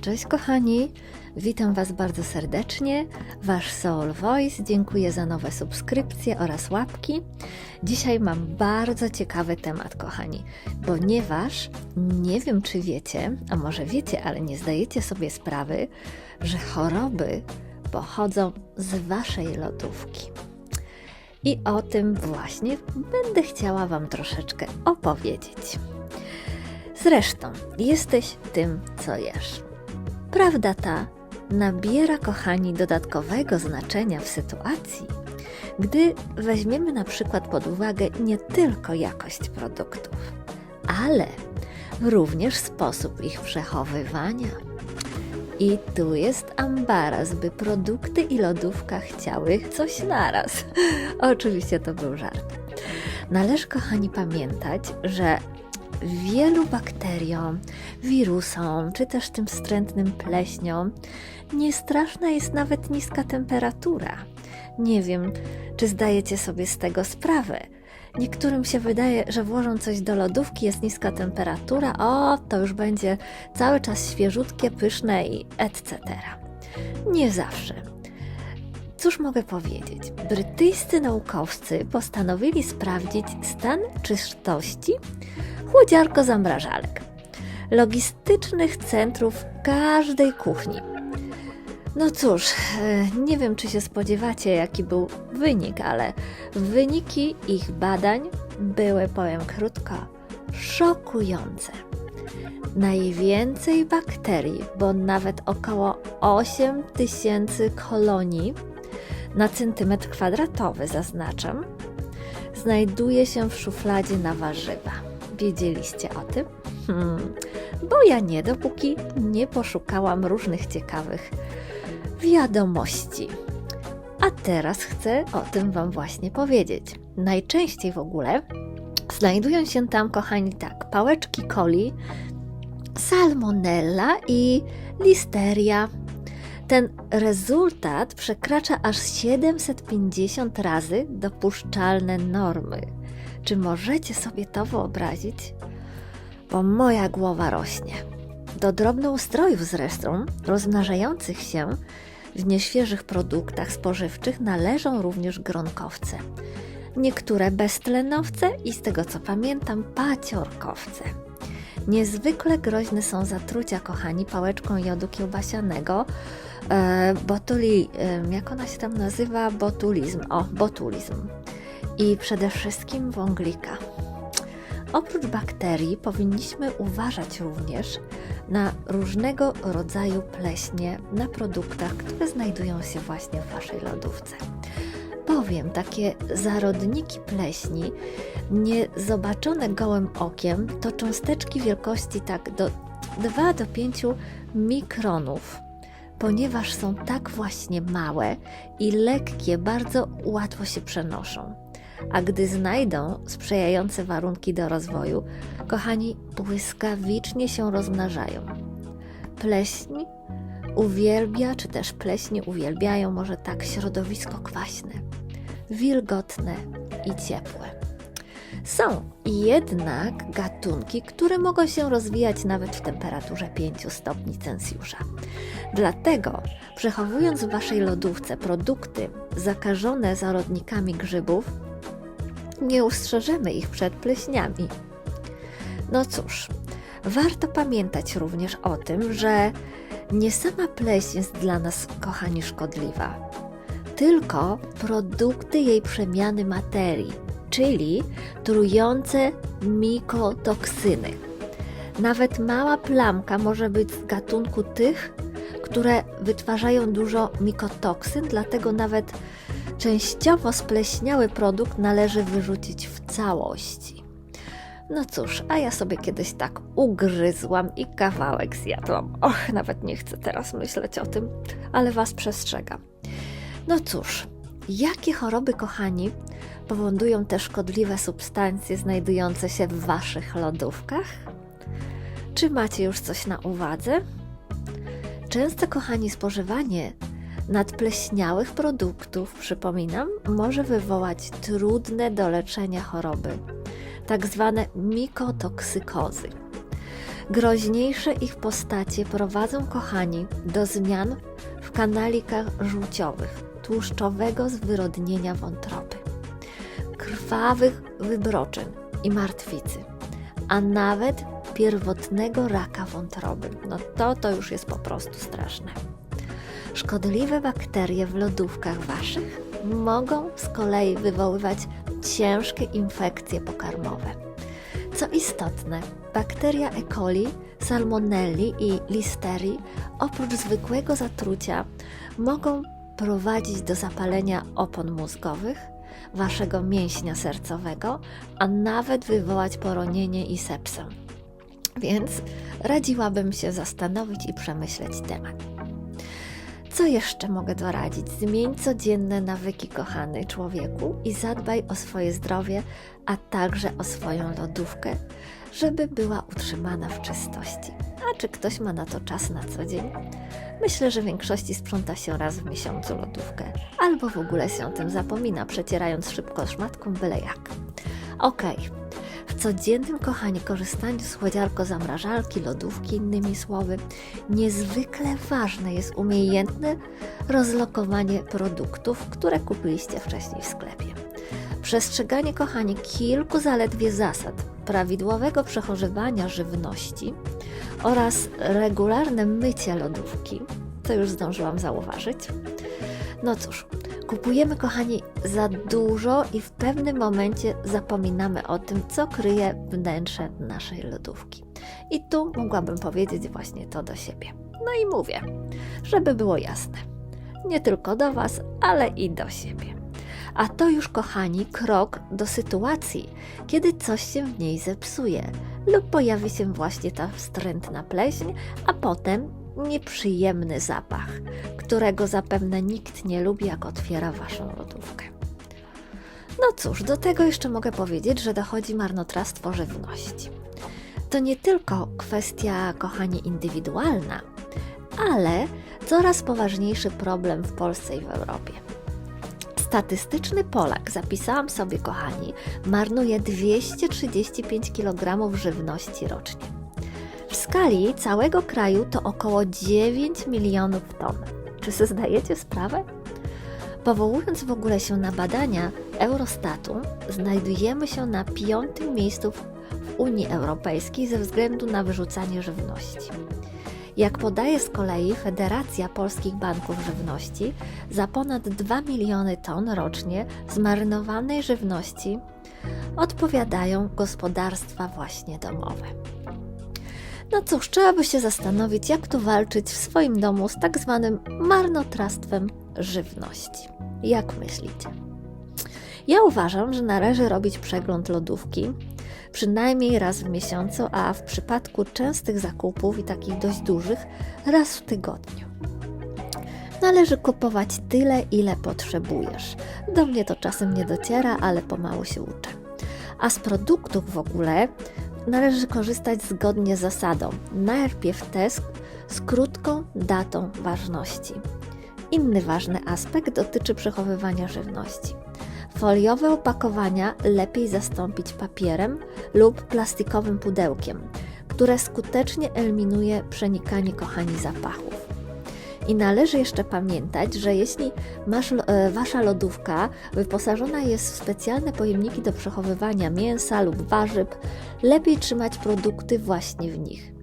Cześć kochani, witam Was bardzo serdecznie. Wasz Soul Voice, dziękuję za nowe subskrypcje oraz łapki. Dzisiaj mam bardzo ciekawy temat, kochani, ponieważ nie wiem, czy wiecie, a może wiecie, ale nie zdajecie sobie sprawy, że choroby pochodzą z Waszej lodówki. I o tym właśnie będę chciała Wam troszeczkę opowiedzieć. Zresztą, jesteś tym, co jesz. Prawda ta nabiera, kochani, dodatkowego znaczenia w sytuacji, gdy weźmiemy na przykład pod uwagę nie tylko jakość produktów, ale również sposób ich przechowywania. I tu jest ambaraz, by produkty i lodówka chciały coś naraz. Oczywiście to był żart. Należy, kochani, pamiętać, że wielu bakteriom, wirusom, czy też tym wstrętnym pleśniom niestraszna jest nawet niska temperatura. Nie wiem, czy zdajecie sobie z tego sprawę. Niektórym się wydaje, że włożą coś do lodówki, jest niska temperatura, o, to już będzie cały czas świeżutkie, pyszne i etc. Nie zawsze. Cóż mogę powiedzieć? Brytyjscy naukowcy postanowili sprawdzić stan czystości chłodziarko-zamrażalek, logistycznych centrów każdej kuchni. No cóż, e, nie wiem, czy się spodziewacie, jaki był wynik, ale wyniki ich badań były, powiem krótko, szokujące. Najwięcej bakterii, bo nawet około 8 tysięcy kolonii na centymetr kwadratowy, zaznaczam, znajduje się w szufladzie na warzywa. Wiedzieliście o tym? Hmm, bo ja nie, dopóki nie poszukałam różnych ciekawych wiadomości. A teraz chcę o tym Wam właśnie powiedzieć. Najczęściej w ogóle znajdują się tam, kochani, tak, pałeczki coli, salmonella i listeria. Ten rezultat przekracza aż 750 razy dopuszczalne normy. Czy możecie sobie to wyobrazić? Bo moja głowa rośnie. Do drobnoustrojów zresztą, rozmnażających się w nieświeżych produktach spożywczych, należą również gronkowce. Niektóre beztlenowce i z tego co pamiętam, paciorkowce. Niezwykle groźne są zatrucia, kochani, pałeczką jodu kiełbasianego, e, botuli, jak ona się tam nazywa? Botulizm. O, botulizm. I przede wszystkim wąglika. Oprócz bakterii powinniśmy uważać również na różnego rodzaju pleśnie na produktach, które znajdują się właśnie w Waszej lodówce. Bowiem takie zarodniki pleśni, nie zobaczone gołym okiem, to cząsteczki wielkości tak do 2 do 5 mikronów. Ponieważ są tak właśnie małe i lekkie, bardzo łatwo się przenoszą a gdy znajdą sprzyjające warunki do rozwoju, kochani, błyskawicznie się rozmnażają. Pleśń uwielbia, czy też pleśni uwielbiają może tak środowisko kwaśne, wilgotne i ciepłe. Są jednak gatunki, które mogą się rozwijać nawet w temperaturze 5 stopni Celsjusza. Dlatego, przechowując w Waszej lodówce produkty zakażone zarodnikami grzybów, nie ustrzeżemy ich przed pleśniami. No cóż, warto pamiętać również o tym, że nie sama pleśń jest dla nas, kochani, szkodliwa, tylko produkty jej przemiany materii, czyli trujące mikotoksyny. Nawet mała plamka może być z gatunku tych, które wytwarzają dużo mikotoksyn, dlatego nawet częściowo spleśniały produkt należy wyrzucić w całości. No cóż, a ja sobie kiedyś tak ugryzłam i kawałek zjadłam. Och, nawet nie chcę teraz myśleć o tym, ale Was przestrzegam. No cóż, jakie choroby, kochani, powodują te szkodliwe substancje znajdujące się w Waszych lodówkach? Czy macie już coś na uwadze? Często, kochani, spożywanie nadpleśniałych produktów, przypominam, może wywołać trudne do leczenia choroby, tak zwane mikotoksykozy. Groźniejsze ich postacie prowadzą, kochani, do zmian kanalikach żółciowych, tłuszczowego zwyrodnienia wątroby, krwawych wybroczeń i martwicy, a nawet pierwotnego raka wątroby. No to to już jest po prostu straszne. Szkodliwe bakterie w lodówkach waszych mogą z kolei wywoływać ciężkie infekcje pokarmowe. Co istotne, bakteria E. coli, salmonelli i listerii oprócz zwykłego zatrucia mogą prowadzić do zapalenia opon mózgowych, waszego mięśnia sercowego, a nawet wywołać poronienie i sepsę. Więc radziłabym się zastanowić i przemyśleć temat. Co jeszcze mogę doradzić? Zmień codzienne nawyki, kochany człowieku, i zadbaj o swoje zdrowie, a także o swoją lodówkę, żeby była utrzymana w czystości. A czy ktoś ma na to czas na co dzień? Myślę, że w większości sprząta się raz w miesiącu lodówkę, albo w ogóle się o tym zapomina, przecierając szybko szmatką byle jak. Okej. W codziennym, kochani, korzystaniu z chłodziarko zamrażalki, lodówki, innymi słowy, niezwykle ważne jest umiejętne rozlokowanie produktów, które kupiliście wcześniej w sklepie. Przestrzeganie, kochani, kilku zaledwie zasad prawidłowego przechowywania żywności oraz regularne mycie lodówki, to już zdążyłam zauważyć. No cóż, kupujemy, kochani, za dużo i w pewnym momencie zapominamy o tym, co kryje wnętrze naszej lodówki. I tu mogłabym powiedzieć właśnie to do siebie. No i mówię, żeby było jasne. Nie tylko do Was, ale i do siebie. A to już, kochani, krok do sytuacji, kiedy coś się w niej zepsuje lub pojawi się właśnie ta wstrętna pleśń, a potem nieprzyjemny zapach, którego zapewne nikt nie lubi, jak otwiera Waszą lodówkę. No cóż, do tego jeszcze mogę powiedzieć, że dochodzi marnotrawstwo żywności. To nie tylko kwestia, kochani, indywidualna, ale coraz poważniejszy problem w Polsce i w Europie. Statystyczny Polak, zapisałam sobie, kochani, marnuje 235 kg żywności rocznie. W skali całego kraju to około 9 milionów ton. Czy sobie zdajecie sprawę? Powołując w ogóle się na badania Eurostatu, znajdujemy się na piątym miejscu w Unii Europejskiej ze względu na wyrzucanie żywności. Jak podaje z kolei Federacja Polskich Banków Żywności, za ponad 2 miliony ton rocznie zmarynowanej żywności odpowiadają gospodarstwa właśnie domowe. No cóż, trzeba by się zastanowić, jak tu walczyć w swoim domu z tak zwanym marnotrawstwem żywności. Jak myślicie? Ja uważam, że należy robić przegląd lodówki przynajmniej raz w miesiącu, a w przypadku częstych zakupów i takich dość dużych, raz w tygodniu. Należy kupować tyle, ile potrzebujesz. Do mnie to czasem nie dociera, ale pomału się uczę. A z produktów w ogóle należy korzystać zgodnie z zasadą najpierw test z krótką datą ważności. Inny ważny aspekt dotyczy przechowywania żywności. Foliowe opakowania lepiej zastąpić papierem lub plastikowym pudełkiem, które skutecznie eliminuje przenikanie kochani zapachów. I należy jeszcze pamiętać, że jeśli masz, e, wasza lodówka wyposażona jest w specjalne pojemniki do przechowywania mięsa lub warzyw, lepiej trzymać produkty właśnie w nich.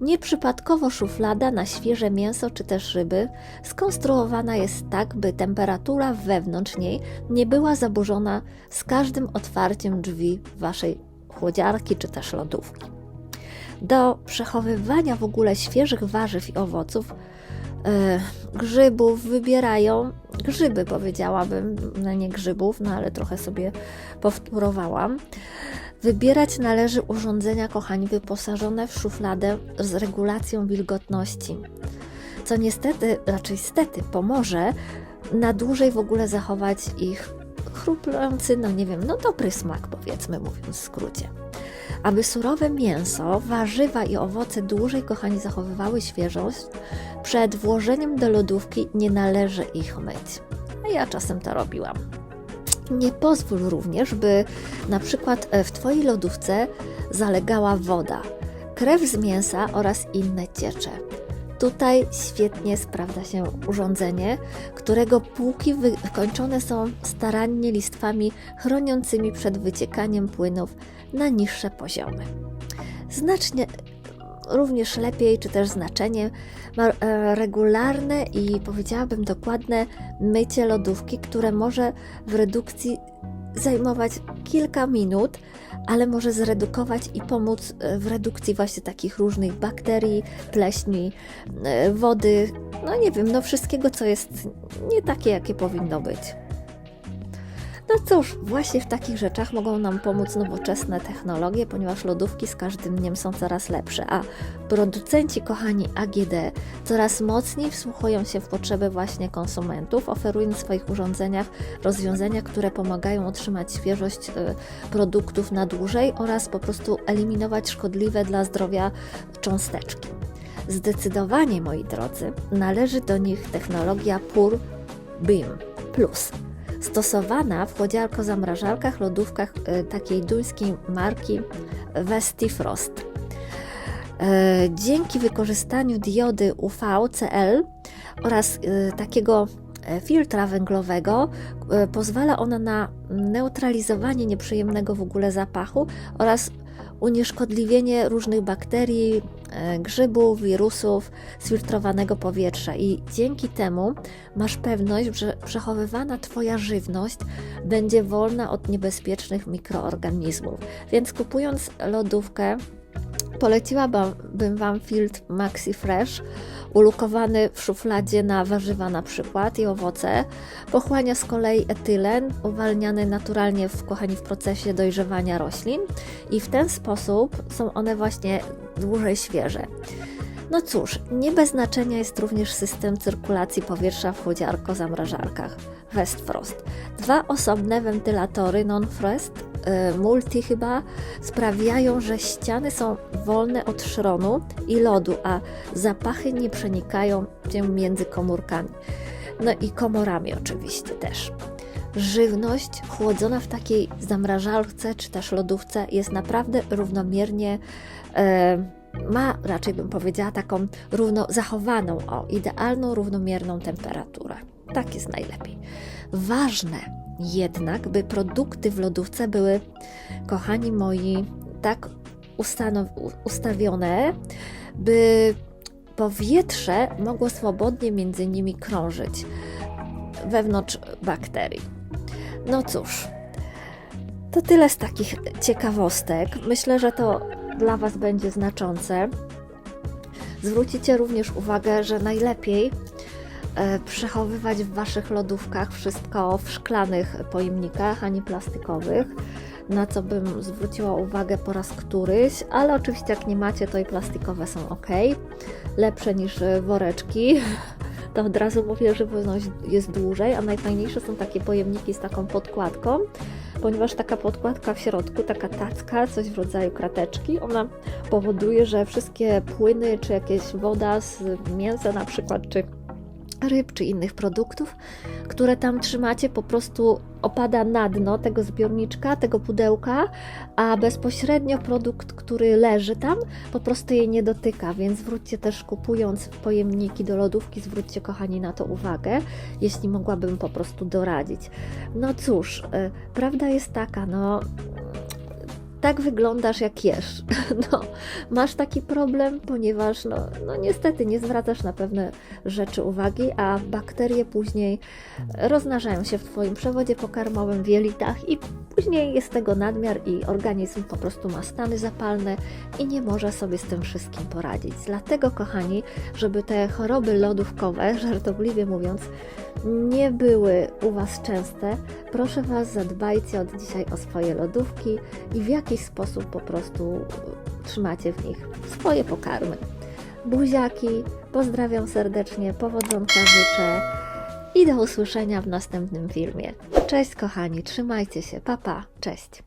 Nieprzypadkowo szuflada na świeże mięso czy też ryby skonstruowana jest tak, by temperatura wewnątrz niej nie była zaburzona z każdym otwarciem drzwi waszej chłodziarki czy też lodówki. Do przechowywania w ogóle świeżych warzyw i owoców e, grzybów wybierają grzyby, powiedziałabym, no nie grzybów, no ale trochę sobie powtórowałam. Wybierać należy urządzenia, kochani, wyposażone w szufladę z regulacją wilgotności, co niestety, raczej stety, pomoże na dłużej w ogóle zachować ich chrupiący, no nie wiem, no dobry smak, powiedzmy, mówiąc w skrócie. Aby surowe mięso, warzywa i owoce dłużej, kochani, zachowywały świeżość, przed włożeniem do lodówki nie należy ich myć. A ja czasem to robiłam. Nie pozwól również, by na przykład e, w Twojej lodówce zalegała woda. krew z mięsa oraz inne ciecze. Tutaj świetnie sprawdza się urządzenie, którego półki wykończone są starannie listwami chroniącymi przed wyciekaniem płynów na niższe poziomy. Znacznie również lepiej, czy też znaczenie ma e, regularne i powiedziałabym dokładne mycie lodówki, które może w redukcji zajmować kilka minut, ale może zredukować i pomóc e, w redukcji właśnie takich różnych bakterii, pleśni, e, wody, no nie wiem, no wszystkiego, co jest nie takie, jakie powinno być. No cóż, właśnie w takich rzeczach mogą nam pomóc nowoczesne technologie, ponieważ lodówki z każdym dniem są coraz lepsze, a producenci, kochani AGD, coraz mocniej wsłuchują się w potrzeby właśnie konsumentów, oferując w swoich urządzeniach rozwiązania, które pomagają utrzymać świeżość y, produktów na dłużej oraz po prostu eliminować szkodliwe dla zdrowia cząsteczki. Zdecydowanie, moi drodzy, należy do nich technologia PUR BIM Plus stosowana w chłodziarko-zamrażarkach, lodówkach e, takiej duńskiej marki Vestifrost. E, dzięki wykorzystaniu diody UV-CL oraz e, takiego filtra węglowego pozwala ona na neutralizowanie nieprzyjemnego w ogóle zapachu oraz unieszkodliwienie różnych bakterii, grzybów, wirusów z filtrowanego powietrza i dzięki temu masz pewność, że przechowywana Twoja żywność będzie wolna od niebezpiecznych mikroorganizmów. Więc kupując lodówkę, poleciłabym Wam filtr Maxi Fresh ulukowany w szufladzie na warzywa na przykład i owoce. Pochłania z kolei etylen, uwalniany naturalnie w, kochani, w procesie dojrzewania roślin i w ten sposób są one właśnie dłużej świeże. No cóż, nie bez znaczenia jest również system cyrkulacji powietrza w chłodziarko-zamrażarkach Westfrost. Dwa osobne wentylatory non-frost y, multi chyba sprawiają, że ściany są wolne od szronu i lodu, a zapachy nie przenikają się między komórkami. No i komorami oczywiście też. Żywność chłodzona w takiej zamrażalce czy też lodówce jest naprawdę równomiernie y, ma, raczej bym powiedziała, taką równo zachowaną, o, idealną, równomierną temperaturę. Tak jest najlepiej. Ważne jednak, by produkty w lodówce były, kochani moi, tak ustawione, by powietrze mogło swobodnie między nimi krążyć wewnątrz bakterii. No cóż, to tyle z takich ciekawostek. Myślę, że to dla Was będzie znaczące. Zwrócicie również uwagę, że najlepiej e, przechowywać w Waszych lodówkach wszystko w szklanych pojemnikach, a nie plastikowych, na co bym zwróciła uwagę po raz któryś, ale oczywiście jak nie macie, to i plastikowe są ok, lepsze niż woreczki. To od razu mówię, że żywność jest dłużej, a najfajniejsze są takie pojemniki z taką podkładką, ponieważ taka podkładka w środku, taka tacka, coś w rodzaju krateczki, ona powoduje, że wszystkie płyny, czy jakieś woda z mięsa na przykład, czy ryb czy innych produktów, które tam trzymacie, po prostu opada na dno tego zbiorniczka, tego pudełka, a bezpośrednio produkt, który leży tam, po prostu jej nie dotyka. Więc zwróćcie też kupując pojemniki do lodówki, zwróćcie kochani na to uwagę, jeśli mogłabym po prostu doradzić. No cóż, y, prawda jest taka, no tak wyglądasz jak jesz. No, masz taki problem, ponieważ no, no niestety nie zwracasz na pewne rzeczy uwagi, a bakterie później rozmnażają się w Twoim przewodzie pokarmowym, w jelitach i później jest tego nadmiar i organizm po prostu ma stany zapalne i nie może sobie z tym wszystkim poradzić. Dlatego, kochani, żeby te choroby lodówkowe, żartobliwie mówiąc, nie były u Was częste, proszę Was, zadbajcie od dzisiaj o swoje lodówki i w jakiś sposób po prostu trzymacie w nich swoje pokarmy. Buziaki, pozdrawiam serdecznie, powodzonka życzę i do usłyszenia w następnym filmie. Cześć kochani, trzymajcie się, papa, pa, cześć.